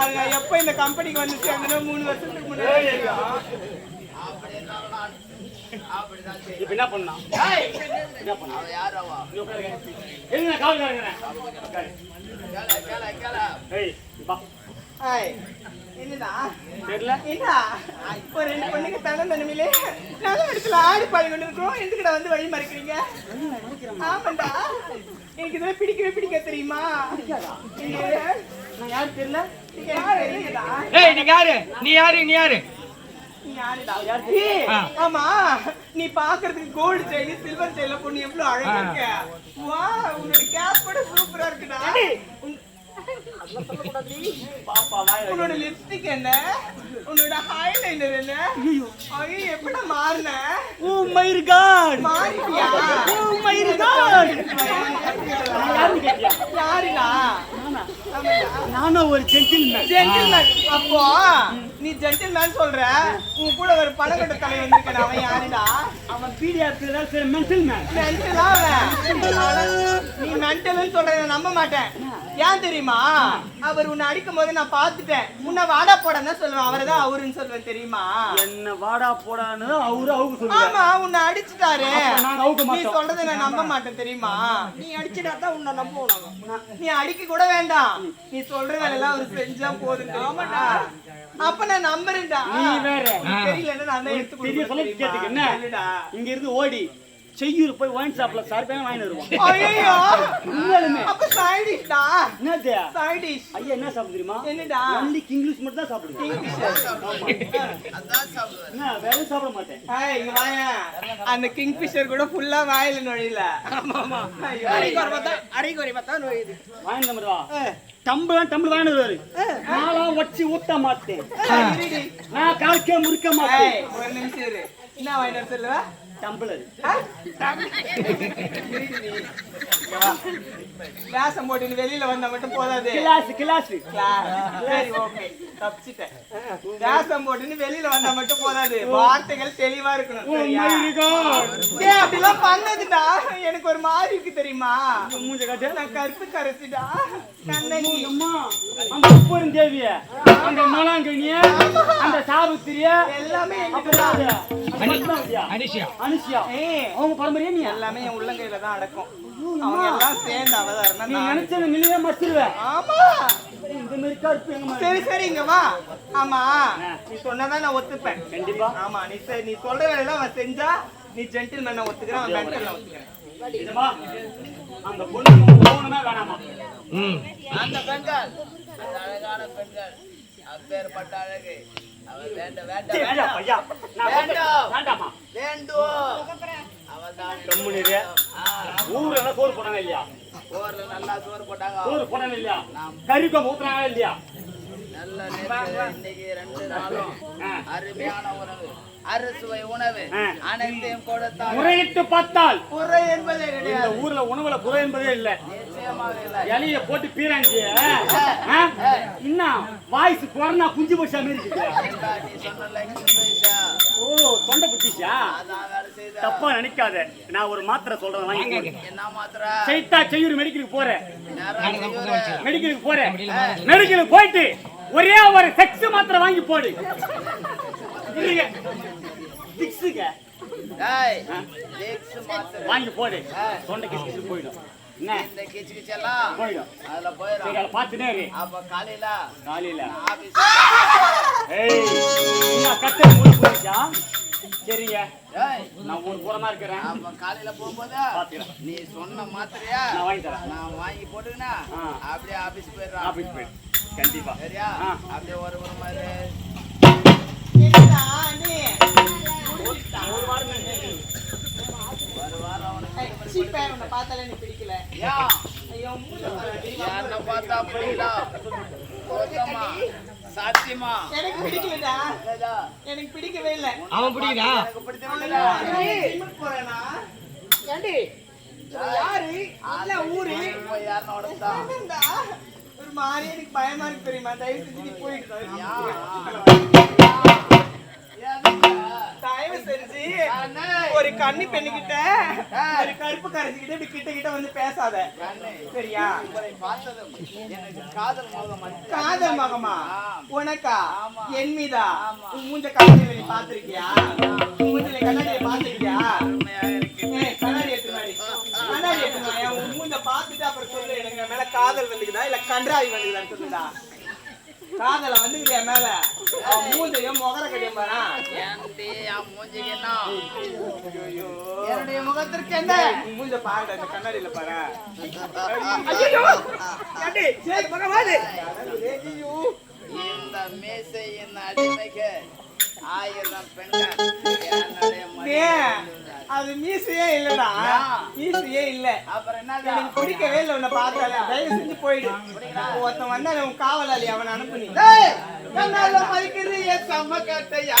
அது நான் எப்ப இந்த கம்பெனிக்கு வந்து சேர்ந்தனோ மூணு வருஷத்துக்கு முன்னாடி. இப்ப என்ன பண்ணா என்ன பண்ணா அவ யார் அவ? இங்க உட்காருங்க. எங்க காவல்காரங்க கேள, கேள, கேள. ஏய் வா. ஏய், என்னடா? தெரியல. என்ன இப்போ ரெண்டு பொண்ணுங்க தங்க தனிமையிலே நல்ல இடத்துல ஆடி பாடி கொண்டு இருக்கோம் எதுக்கிட்ட வந்து வழி மறைக்கிறீங்க? ஆமாண்டா. எனக்கு இதெல்லாம் பிடிக்கவே பிடிக்க தெரியுமா? நான் யாரு தெரியல? நீ யாரு? நீ யாரு? நீ யாரு. ஆமா. நீ பாக்குறதுக்கு கோல்டு செயின் சில்வர் செயின்ல பொண்ணு எவ்வளவு அழகா இருக்க. வா உன்னோட கேப் கூட சூப்பரா இருக்குடா. உன்னோட லிப்ஸ்டிக் என்ன? உன்னோட ஹைலைனர் என்ன? ஐயோ எப்படா மாறின? ஓ மை காட் மாறிட்டியா? ஓ மை காட் யாருடா? நானும் ஒரு ஜென்டில்மேன் ஜென்டில்மேன் அப்போ நீ ஜென்டில்மேன் சொல்ற. உன் கூட ஒரு பணக்கட்ட தலை வந்திருக்கேன் அவன் யாருடா? அவன் பிடிஆர் பேர் மென்டல் மேன் மென்டலா அவன். நீ மென்டல்னு சொல்றத நான் நம்ப மாட்டேன். ஏன் தெரியுமா? அவர் உன்னை அடிக்கும் போது நான் பார்த்துட்டேன். உன்னை வாடா போடான்னு சொல்லுவேன். அவரை தான் அவருன்னு சொல்லுவேன் தெரியுமா? என்ன வாடா போடான்னு அவரு அவங்க சொல்லுவாரு. ஆமா உன்னை அடிச்சுட்டாரு. நீ. சொல்றதை நான் நம்ப மாட்டேன் தெரியுமா? நீ அடிச்சிட்டா தான் உன்னை நம்புவோம். நீ அடிக்க கூட வேண்டாம். நீ சொல்ற வேலையெல்லாம் அவர் செஞ்சா போதும் ஆமாடா. அப்ப நான் நம்புறேன்டா. நீ வேற. தெரியலன்னா நான் தான் எடுத்து. இங்க இருந்து ஓடி. செய்யூர் போய் ஒயின் ஷாப்ல சார்பேன் வாங்கி வருவான். ஐயோ உண்மையாலுமே. அப்ப சைடிஷ்டா என்னது? சைடிஷ் ஐயா என்ன சாப்பிடு தெரியுமா? என்னடா? ஒன்லி இங்கிலீஷ் மட்டும் தான் சாப்பிடுவேன். அதான் வேற எதுவும் சாப்பிட மாட்டேன். ஏய், இங்க வாயேன். அந்த கிங்ஃபிஷர் கூட ஃபுல்லா வாயில நுழையல. ஐயோ. வாங்கி நம்பர் வா டம்பு டம்பு வாங்கி வருவாரு. நான்லாம் வச்சு ஊத்த மாட்டேன். நான் காய்க்க முறுக்க மாட்டேன். ஒரு நிமிஷம் இரு. என்ன சொல்லுவ? வா. வேஷம் போட்டு வெளியில வந்தா மட்டும் போதாது. Class class. கிளாஸ். சரி, okay. தப்பிச்சிட்டேன். வேஷம் போட்டுன்னு வெளியில வந்தா மட்டும் போதாது. வார்த்தைகள் தெளிவா இருக்கணும் அப்படிலாம் பண்ணதுடா. எனக்கு ஒரு மாதிரி இருக்கு தெரியுமா? நான் கருத்து கரைச்சிடா தேவிய. அந்த மலாங்கனிய அந்த சாவித்திரிய. எல்லாமே அனுஷியா ஏய், அவங்க பரம்பரையா நீ. எல்லாமே என் உள்ளங்கையில தான் அடக்கும். அவங்க எல்லாம் சேர்ந்து அவதாரம் நீ. நினைச்சத நிலையா மறைச்சிருவேன் ஆமா. சரி சரி இங்க வா. ஆமா. நீ சொன்னதான் நான் ஒத்துப்பேன். கண்டிப்பா. ஆமா நீ நீ சொல்ற வேலையெல்லாம் அவன் செஞ்சா நீ ஜென்டில் மேன ஒத்துக்கிறேன் அவன் மென்டல் ஒத்துக்கிறேன். அந்த பொண்ணு போகணுமா வேணாமா ம். அந்த பெண்கள். அந்த அழகான பெண்கள். அப்பேற்பட்ட அழகு. அவள் வேண்ட சரி, வேண்டாம் ஐயா, ஐயா. நான் வேண்டாம். வேண்டாமா வேண்டும். அவள்தான் கம்முனு இரு. ஊர்ல எல்லாம் சோறு போட்டாங்க இல்லையா? நல்லா சோறு போட்டாங்க. சோறு போட்டாங்க இல்லையா? கறிக்கம் ஊத்துறாங்க இல்லையா? நல்ல இன்னைக்கு ரெண்டு நாளும் அருமையான உணவு. அறுசுவை உணவு. அனைத்தையும் கொடுத்தாங்க முறையிட்டு பார்த்தால் குறை என்பதே கிடையாது. ஊர்ல உணவுல குறை என்பதே இல்லை. இலைய போட்டு பீராஞ்சி இன்னும் வாய்ஸ் கொரோனா குஞ்சு போச்சு கிருபேஷா, ஓ தொண்டை செய்த தப்பா நினைக்காத. நான் ஒரு மாத்திரை சொல்றேன் வாங்கி போடு. என்ன மாத்திரா? சைத்தா செய்யூர் மெடிக்கலுக்கு போறேன். மெடிக்கலுக்கு போறேன் மெடிக்கலுக்கு போயிட்டு ஒரே ஒரு செக்ஸ் மாத்திரை வாங்கி போடு. சிக்ஸுங்க. வாங்கி போடு. தொண்டை கிச்சு போயிடும். இந்த கிச்சு கிச்செல்லாம் போயிடும். அதுல போயிடும். சரி அதை பார்த்துனே இரு. அப்ப காலையில காலையில. ஆபீஸ் ஏய் என்ன கட்ட மூடி போயிச்சா சரிங்க. நான் ஒரு புறமா இருக்கிறேன். அப்ப காலையில போகும்போது நீ சொன்ன மாத்திரையா நான் வாங்கி தரேன். நான் வாங்கி போட்டுக்கினா. அப்படியே ஆபீஸ் போயிடுறான். ஆபீஸ் போயிடு. கண்டிப்பா. சரியா? ஆ. அப்படியே ஒரு கழிச்சு. ஒரு வாரம் சீப்பே, உன்னை பார்த்தாலே எனக்கு பிடிக்கல. ஐயோ. யாருன்னு பார்த்தா கௌதமா சாத்தியமா. எனக்கு பிடிக்கலடா. எனக்கு பிடிக்கவே இல்லை. அவன் பிடிக்குதா எனக்கு பிடிச்சவன்டா. ஜிம்முக்கு போறேனா? ஏண்டி? யாரு? என்ன ஊரு? ஒரு மாதிரி எனக்கு பயமா இருக்கு தெரியுமா? தயவு செஞ்சு நீ போயிட்டு தயவு செஞ்சு கண்ணே. ஒரு கன்னி பெண்ணுகிட்ட ஒரு கருப்பு கரைச்சிக்கிட்ட இப்படி கிட்ட கிட்ட வந்து பேசாத கண்ணே. சரியா காதல் மோகம். உனக்கா. என் மீதா. உன் மூஞ்ச கண்ணாடியில நீ பாத்திருக்கியா மூஞ்சில கண்ணாடியை பாத்திருக்கியா கண்ணாடி எடுத்து வாடி. கண்ணாடி எடுத்து வாடி. உன் மூஞ்ச பார்த்துட்டு அப்புறம் சொல்லு எனக்கு என் மேல காதல் வந்துக்குதா இல்ல கன்றாவி வந்துக்குதான்னு சொல்லுடா காதல வந்துக்குது என் மேல? அவன் மூஞ்சையும் முகர கட்டியும் பாரா. என்னுடைய முகத்திற்கு என்ன? மூஞ்ச பாருடா இந்த கண்ணாடியில பாரு. இந்த மீசையின் அடிமைக்கு ஆயிரம் பெண்கள் என்னுடைய அது மீசையே இல்லடா. மீசையே இல்ல. அப்புறம் என்ன எனக்கு பிடிக்கவே இல்லை உன்னை பார்த்தாலே. தயவு செஞ்சு போயிடு. ஒருத்தன் வந்தா உன் காவலாளி அவனை அனுப்பு நீ. கண்ணால மதிக்கிறிய செம்ம கட்டையா?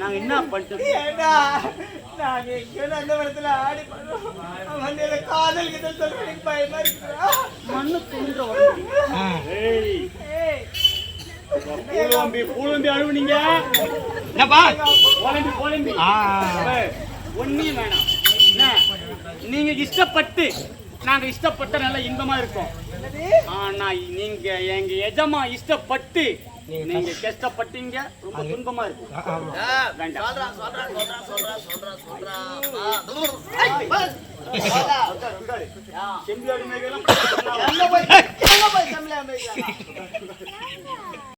நாங்க என்ன நாங்க எங்கேயோ அந்த இடத்துல ஆடி பண்ணோம் வந்து காதல் கிட்ட சொல்ல எனக்கு பயமா இருக்குடா மண்ணு துணின்ற உடம்பு ஏய். ஏய். பூலம்பி பூலம்பி அழுவுனீங்க என்னப்பா? புலம்பி புலம்பி. ஆ. ஏய், ஒண்ணும் வேணாம். என்ன? நீங்க இஷ்டப்பட்டு நாங்க இஷ்டப்பட்ட நல்ல இன்பமா இருக்கோம். ஆனா நீங்க எங்க எஜமா இஷ்டப்பட்டு நீங்க கஷ்டப்பட்டீங்க ரொம்ப துன்பமா இருக்கும்